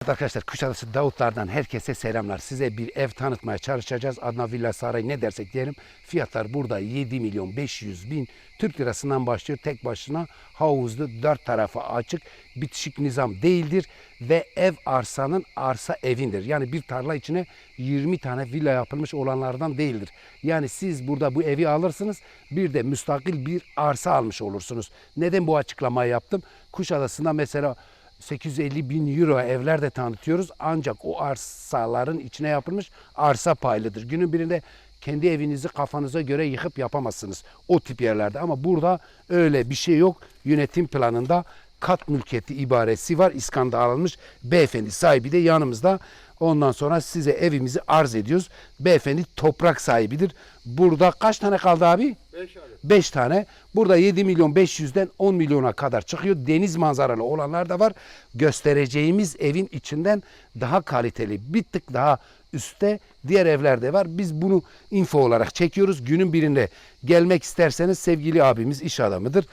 Arkadaşlar Kuşadası Davutlar'dan herkese selamlar. Size bir ev tanıtmaya çalışacağız. Adına Villa Saray ne dersek diyelim. Fiyatlar burada 7 milyon 500 bin Türk lirasından başlıyor. Tek başına havuzlu dört tarafı açık bitişik nizam değildir. Ve ev arsanın arsa evindir. Yani bir tarla içine 20 tane villa yapılmış olanlardan değildir. Yani siz burada bu evi alırsınız bir de müstakil bir arsa almış olursunuz. Neden bu açıklamayı yaptım? Kuşadası'nda mesela 850 bin euro evler de tanıtıyoruz. Ancak o arsaların içine yapılmış arsa paylıdır. Günün birinde kendi evinizi kafanıza göre yıkıp yapamazsınız o tip yerlerde. Ama burada öyle bir şey yok. Yönetim planında kat mülkiyeti ibaresi var. İskanda alınmış. Beyefendi sahibi de yanımızda. Ondan sonra size evimizi arz ediyoruz. Beyefendi toprak sahibidir. Burada kaç tane kaldı abi? 5 adet. 5 tane. Burada 7 milyon 500'den 10 milyona kadar çıkıyor. Deniz manzaralı olanlar da var. Göstereceğimiz evin içinden daha kaliteli, bir tık daha üstte diğer evlerde var. Biz bunu info olarak çekiyoruz. Günün birinde gelmek isterseniz sevgili abimiz iş adamıdır.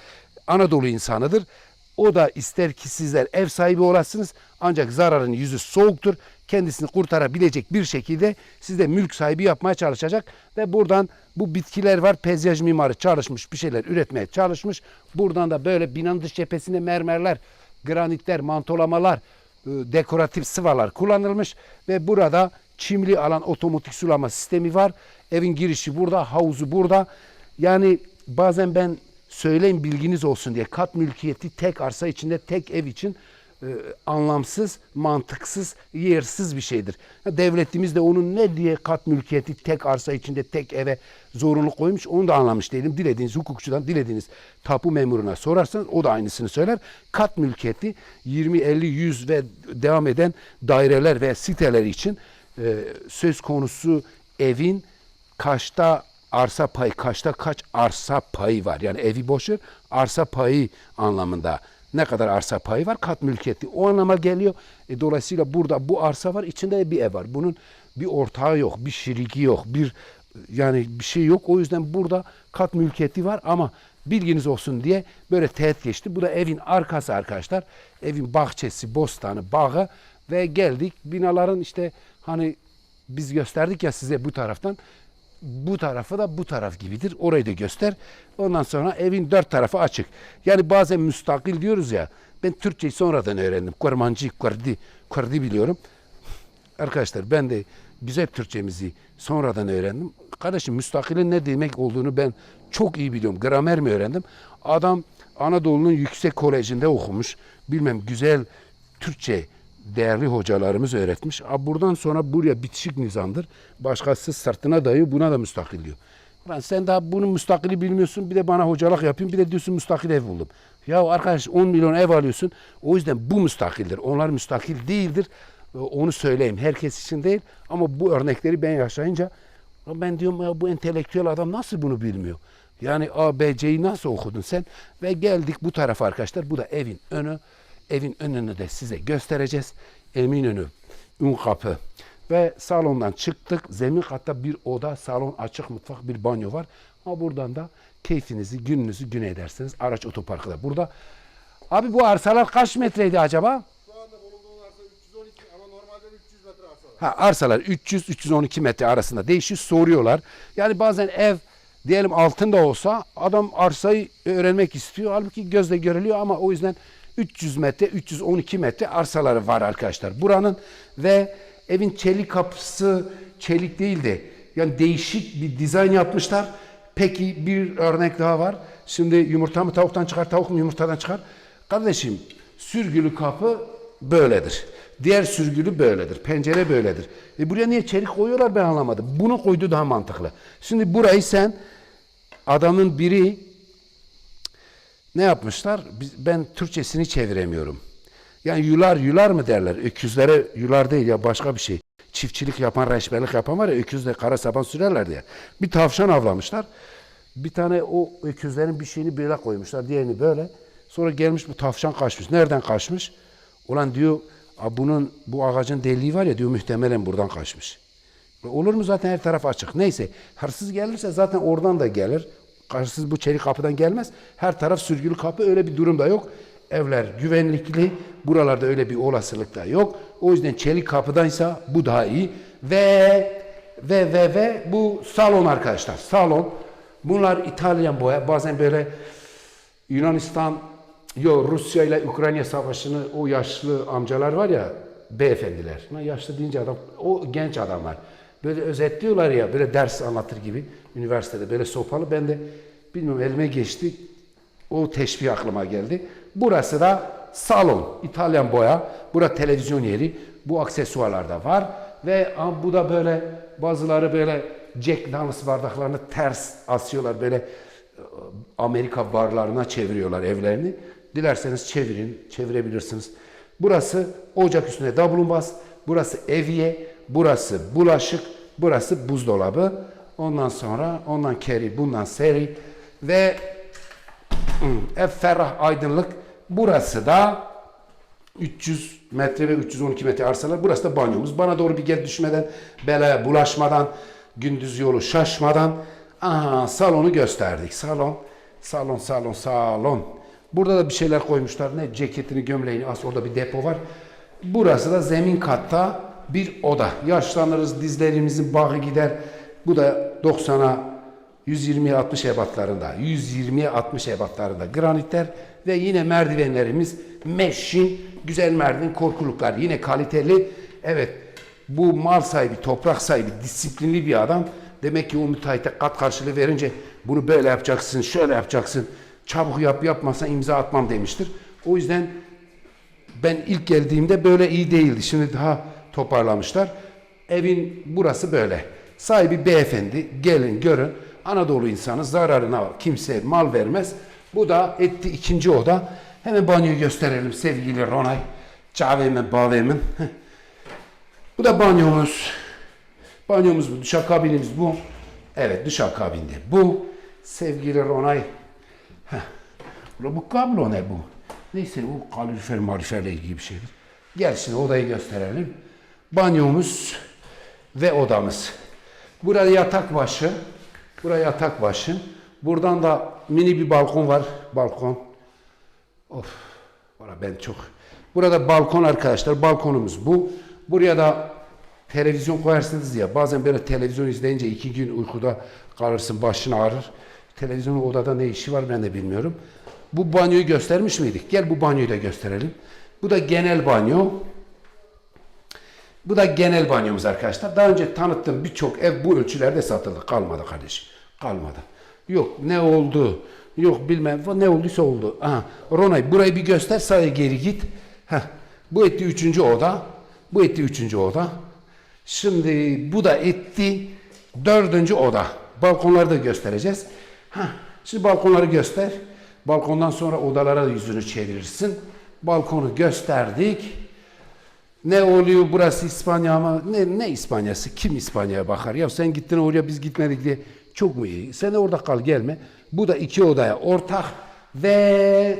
Anadolu insanıdır. O da ister ki sizler ev sahibi olasınız ancak zararın yüzü soğuktur. Kendisini kurtarabilecek bir şekilde sizde mülk sahibi yapmaya çalışacak ve buradan bu bitkiler var. Peyzaj mimarı çalışmış bir şeyler üretmeye çalışmış. Buradan da böyle binanın dış cephesinde mermerler, granitler, mantolamalar, e, dekoratif sıvalar kullanılmış ve burada çimli alan otomatik sulama sistemi var. Evin girişi burada, havuzu burada. Yani bazen ben söyleyeyim bilginiz olsun diye kat mülkiyeti tek arsa içinde tek ev için e, anlamsız, mantıksız, yersiz bir şeydir. Devletimiz de onun ne diye kat mülkiyeti tek arsa içinde tek eve zorunlu koymuş onu da anlamış değilim. Dilediğiniz hukukçudan, dilediğiniz tapu memuruna sorarsanız o da aynısını söyler. Kat mülkiyeti 20, 50, 100 ve devam eden daireler ve siteler için e, söz konusu evin kaçta arsa payı, kaçta kaç arsa payı var. Yani evi boş ver, arsa payı anlamında ne kadar arsa payı var? Kat mülkiyeti. O anlama geliyor. E, dolayısıyla burada bu arsa var, içinde bir ev var. Bunun bir ortağı yok, bir şiriki yok, bir yani bir şey yok. O yüzden burada kat mülkiyeti var ama bilginiz olsun diye böyle teğet geçti. Bu da evin arkası arkadaşlar. Evin bahçesi, bostanı, bağı ve geldik binaların işte hani biz gösterdik ya size bu taraftan bu tarafı da bu taraf gibidir. Orayı da göster. Ondan sonra evin dört tarafı açık. Yani bazen müstakil diyoruz ya. Ben Türkçeyi sonradan öğrendim. Kurmancı, kurdi, kurdi biliyorum. Arkadaşlar ben de güzel Türkçemizi sonradan öğrendim. Kardeşim müstakilin ne demek olduğunu ben çok iyi biliyorum. Gramer mi öğrendim? Adam Anadolu'nun yüksek kolejinde okumuş. Bilmem güzel Türkçe değerli hocalarımız öğretmiş. Buradan sonra buraya bitişik nizamdır. Başkası sırtına dayıyor buna da müstakil diyor. Lan sen daha bunun müstakili bilmiyorsun bir de bana hocalık yapayım bir de diyorsun müstakil ev buldum. Ya arkadaş 10 milyon ev alıyorsun o yüzden bu müstakildir. Onlar müstakil değildir. Ee, Onu söyleyeyim herkes için değil ama bu örnekleri ben yaşayınca "Ya ben diyorum ya bu entelektüel adam nasıl bunu bilmiyor? Yani A, B, C'yi nasıl okudun sen? Ve geldik bu tarafa arkadaşlar. Bu da evin önü. Evin önünü de size göstereceğiz. Eminönü, ün kapı. Ve salondan çıktık. Zemin katta bir oda, salon, açık mutfak, bir banyo var. Ama buradan da keyfinizi, gününüzü gün edersiniz. Araç otoparkı da burada. Abi bu arsalar kaç metreydi acaba? Şu anda bulunduğun arsa 312 ama normalde 300 metre arsa var. Ha, arsalar 300-312 metre arasında değişiyor soruyorlar. Yani bazen ev diyelim altında olsa adam arsayı öğrenmek istiyor. Halbuki gözle görülüyor ama o yüzden 300 metre 312 metre arsaları var arkadaşlar. Buranın ve evin çelik kapısı çelik değil de yani değişik bir dizayn yapmışlar. Peki bir örnek daha var. Şimdi yumurta mı tavuktan çıkar, tavuk mu yumurtadan çıkar? Kardeşim sürgülü kapı böyledir. Diğer sürgülü böyledir. Pencere böyledir. E buraya niye çelik koyuyorlar ben anlamadım. Bunu koydu daha mantıklı. Şimdi burayı sen adamın biri ne yapmışlar? Biz, ben Türkçesini çeviremiyorum. Yani yular yular mı derler? Öküzlere yular değil ya başka bir şey. Çiftçilik yapan, reçberlik yapan var ya öküzle kara saban sürerler diye. Bir tavşan avlamışlar. Bir tane o öküzlerin bir şeyini böyle koymuşlar. Diğerini böyle. Sonra gelmiş bu tavşan kaçmış. Nereden kaçmış? Ulan diyor "A bunun bu ağacın deliği var ya diyor muhtemelen buradan kaçmış. Olur mu zaten her taraf açık. Neyse hırsız gelirse zaten oradan da gelir. Hırsız bu çelik kapıdan gelmez. Her taraf sürgülü kapı öyle bir durum da yok. Evler güvenlikli. Buralarda öyle bir olasılık da yok. O yüzden çelik kapıdaysa bu daha iyi. Ve ve ve ve bu salon arkadaşlar. Salon. Bunlar İtalyan boya. Bazen böyle Yunanistan, yo Rusya ile Ukrayna savaşını o yaşlı amcalar var ya beyefendiler. Yaşlı deyince adam, o genç adamlar. Böyle özetliyorlar ya, böyle ders anlatır gibi üniversitede böyle sopalı. Ben de bilmiyorum elime geçti. O teşbih aklıma geldi. Burası da salon, İtalyan boya. Bura televizyon yeri. Bu aksesuarlar da var. Ve bu da böyle bazıları böyle Jack Daniels bardaklarını ters asıyorlar. Böyle Amerika barlarına çeviriyorlar evlerini. Dilerseniz çevirin, çevirebilirsiniz. Burası ocak üstünde dablumbaz, burası evye, burası bulaşık, burası buzdolabı. Ondan sonra ondan keri, bundan seri ve ev ferrah aydınlık. Burası da 300 metre ve 312 metre arsalar. Burası da banyomuz. Bana doğru bir gel düşmeden, belaya bulaşmadan, gündüz yolu şaşmadan. Aha salonu gösterdik. Salon, salon, salon, salon. Burada da bir şeyler koymuşlar. Ne ceketini, gömleğini as orada bir depo var. Burası da zemin katta bir oda. Yaşlanırız, dizlerimizin bağı gider. Bu da 90'a 120'ye 60 ebatlarında, 120'ye 60 ebatlarında granitler ve yine merdivenlerimiz meşin, güzel merdiven korkuluklar. Yine kaliteli. Evet bu mal sahibi, toprak sahibi, disiplinli bir adam. Demek ki o müteahhite kat karşılığı verince bunu böyle yapacaksın, şöyle yapacaksın. Çabuk yap, yapmazsan imza atmam demiştir. O yüzden ben ilk geldiğimde böyle iyi değildi. Şimdi daha toparlamışlar. Evin burası böyle. Sahibi beyefendi. Gelin görün. Anadolu insanı zararına kimse mal vermez. Bu da etti ikinci oda. Hemen banyoyu gösterelim sevgili Ronay. Cavemin, bavemin. Bu da banyomuz. Banyomuz bu. Duşakabinimiz bu. Evet duşakabinde bu. Sevgili Ronay. Heh. Bu kablo ne bu? Neyse o kalorifer mariferle ilgili bir şeydir. Gel şimdi odayı gösterelim. Banyomuz ve odamız. Burada yatak başı. Buraya yatak başı. Buradan da mini bir balkon var. Balkon. Of. Valla ben çok. Burada balkon arkadaşlar. Balkonumuz bu. Buraya da televizyon koyarsınız ya. Bazen böyle televizyon izleyince iki gün uykuda kalırsın. Başın ağrır. Televizyonun odada ne işi var ben de bilmiyorum. Bu banyoyu göstermiş miydik? Gel bu banyoyu da gösterelim. Bu da genel banyo. Bu da genel banyomuz arkadaşlar. Daha önce tanıttığım birçok ev bu ölçülerde satıldı. Kalmadı kardeşim. Kalmadı. Yok ne oldu? Yok bilmem ne olduysa oldu. Aha, Ronay burayı bir göster sağa geri git. Heh, bu etti üçüncü oda. Bu etti üçüncü oda. Şimdi bu da etti dördüncü oda. Balkonları da göstereceğiz. Heh, şimdi balkonları göster. Balkondan sonra odalara da yüzünü çevirirsin. Balkonu gösterdik. Ne oluyor burası İspanya mı? Ne, ne İspanyası? Kim İspanya'ya bakar? Ya sen gittin oraya biz gitmedik diye çok mu iyi? Sen orada kal gelme. Bu da iki odaya ortak ve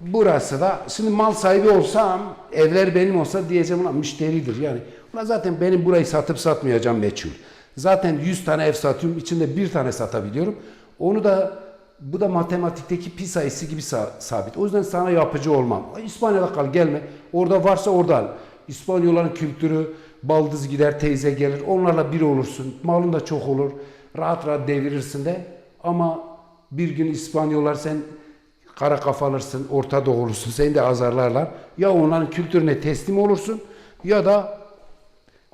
burası da şimdi mal sahibi olsam evler benim olsa diyeceğim ulan müşteridir yani. Ulan zaten benim burayı satıp satmayacağım meçhul. Zaten 100 tane ev satıyorum içinde bir tane satabiliyorum. Onu da bu da matematikteki pi sayısı gibi sa- sabit. O yüzden sana yapıcı olmam. İspanya'da kal gelme. Orada varsa orada al. İspanyolların kültürü baldız gider teyze gelir. Onlarla bir olursun. Malın da çok olur. Rahat rahat devirirsin de. Ama bir gün İspanyollar sen kara kafalırsın, Orta Doğu olursun. Seni de azarlarlar. Ya onların kültürüne teslim olursun ya da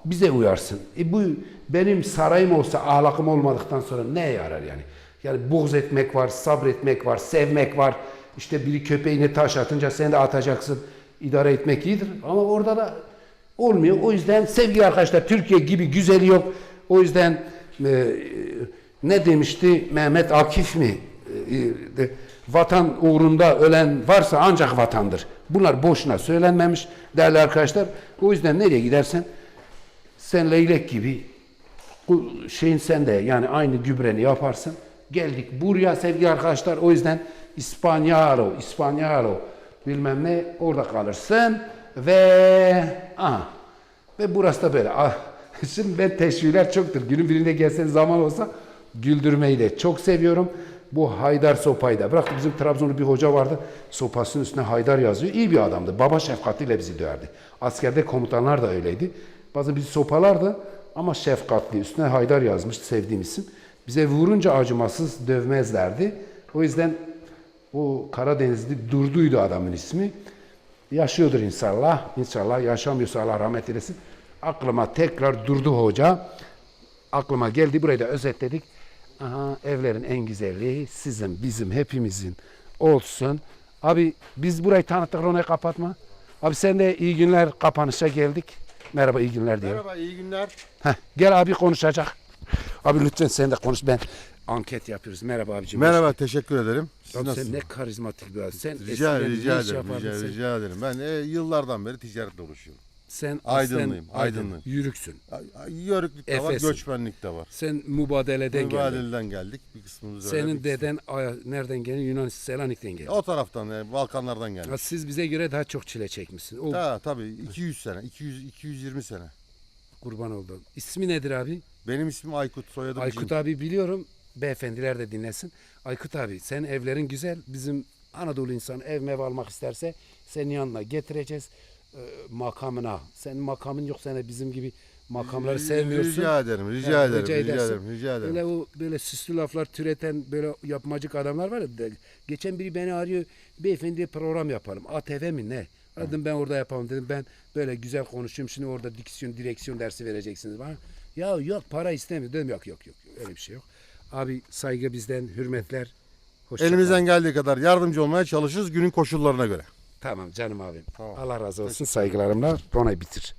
bize uyarsın. E bu benim sarayım olsa ahlakım olmadıktan sonra ne yarar yani? Yani buğz etmek var, sabretmek var, sevmek var. İşte biri köpeğine taş atınca sen de atacaksın. İdare etmek iyidir ama orada da olmuyor. O yüzden sevgili arkadaşlar Türkiye gibi güzeli yok. O yüzden e, ne demişti Mehmet Akif mi? E, de, vatan uğrunda ölen varsa ancak vatandır. Bunlar boşuna söylenmemiş değerli arkadaşlar. O yüzden nereye gidersen sen leylek gibi şeyin sende yani aynı gübreni yaparsın. Geldik buraya sevgili arkadaşlar o yüzden İspanyalo, İspanyalo bilmem ne orada kalırsın ve aha ve burası da böyle. Ah, Şimdi ben teşvikler çoktur. Günün birinde gelseniz zaman olsa güldürmeyi de çok seviyorum. Bu Haydar sopayı da bıraktı. Bizim Trabzonlu bir hoca vardı. Sopasının üstüne Haydar yazıyor. İyi bir adamdı. Baba şefkatiyle bizi döverdi. Askerde komutanlar da öyleydi. Bazen bizi sopalardı ama şefkatli. Üstüne Haydar yazmış sevdiğim isim. Bize vurunca acımasız dövmezlerdi. O yüzden o Karadenizli Durdu'ydu adamın ismi. Yaşıyordur inşallah. İnşallah yaşamıyorsa Allah rahmet eylesin. Aklıma tekrar Durdu Hoca. Aklıma geldi. Burayı da özetledik. Aha, evlerin en güzelliği sizin, bizim, hepimizin olsun. Abi biz burayı tanıttık orayı kapatma. Abi sen de iyi günler kapanışa geldik. Merhaba iyi günler diyorum. Merhaba iyi günler. Heh, gel abi konuşacak. Abi lütfen sen de konuş. Ben anket yapıyoruz. Merhaba abicim. Merhaba, teşekkür ederim. Siz sen ne karizmatik bir adam. Sen Rica, eskiden rica ne iş ederim, yapardın rica, sen? rica ederim. Ben e, yıllardan beri ticaretle uğraşıyorum. Sen Aydınlıyım, aslen aydınlıyım. Yürüksün. Ay- ay, Yörüklük de var, göçmenlik de var. Sen mübadeleden geldin. Mübadeleden geldik. Bir kısmımız öyle. Senin bir deden aya- nereden geldi? Yunan Selanik'ten geldi. O taraftan, e, Balkanlardan geldik. Ha, Siz bize göre daha çok çile çekmişsiniz. O Ha, tabii 200 sene, 200 220 sene. kurban oldu. İsmi nedir abi? Benim ismim Aykut, soyadım Aykut Cin. abi biliyorum. Beyefendiler de dinlesin. Aykut abi sen evlerin güzel. Bizim Anadolu insanı ev mev almak isterse senin yanına getireceğiz. e, makamına. Senin makamın yok. Sen de bizim gibi makamları sevmiyorsun. Rica ederim, rica Ha, ederim, rica rica edersin. ederim, rica ederim. Böyle o böyle süslü laflar türeten böyle yapmacık adamlar var ya. de- Geçen biri beni arıyor. Beyefendi program yapalım. ATV mi ne? Dedim ben orada yapalım dedim. Ben böyle güzel konuşuyorum. Şimdi orada diksiyon, direksiyon dersi vereceksiniz bana. Ya yok para istemiyor. Dedim yok yok yok. Öyle bir şey yok. Abi saygı bizden, hürmetler. Hoşça Elimizden kal. geldiği kadar yardımcı olmaya çalışırız günün koşullarına göre. Tamam canım abim. Allah razı olsun. Saygılarımla. Ronay bitir.